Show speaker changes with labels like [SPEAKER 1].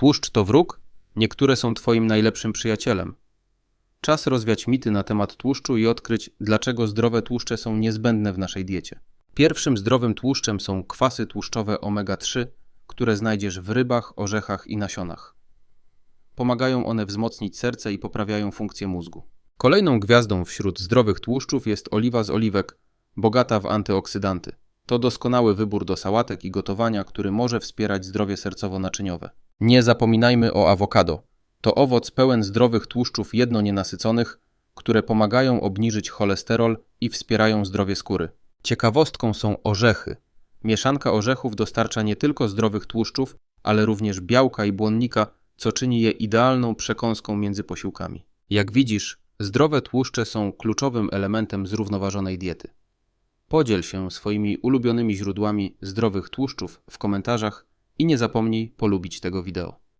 [SPEAKER 1] Tłuszcz to wróg? Niektóre są Twoim najlepszym przyjacielem. Czas rozwiać mity na temat tłuszczu i odkryć, dlaczego zdrowe tłuszcze są niezbędne w naszej diecie. Pierwszym zdrowym tłuszczem są kwasy tłuszczowe omega-3, które znajdziesz w rybach, orzechach i nasionach. Pomagają one wzmocnić serce i poprawiają funkcję mózgu. Kolejną gwiazdą wśród zdrowych tłuszczów jest oliwa z oliwek, bogata w antyoksydanty. To doskonały wybór do sałatek i gotowania, który może wspierać zdrowie sercowo-naczyniowe. Nie zapominajmy o awokado. To owoc pełen zdrowych tłuszczów jednonienasyconych, które pomagają obniżyć cholesterol i wspierają zdrowie skóry. Ciekawostką są orzechy. Mieszanka orzechów dostarcza nie tylko zdrowych tłuszczów, ale również białka i błonnika, co czyni je idealną przekąską między posiłkami. Jak widzisz, zdrowe tłuszcze są kluczowym elementem zrównoważonej diety. Podziel się swoimi ulubionymi źródłami zdrowych tłuszczów w komentarzach i nie zapomnij polubić tego wideo.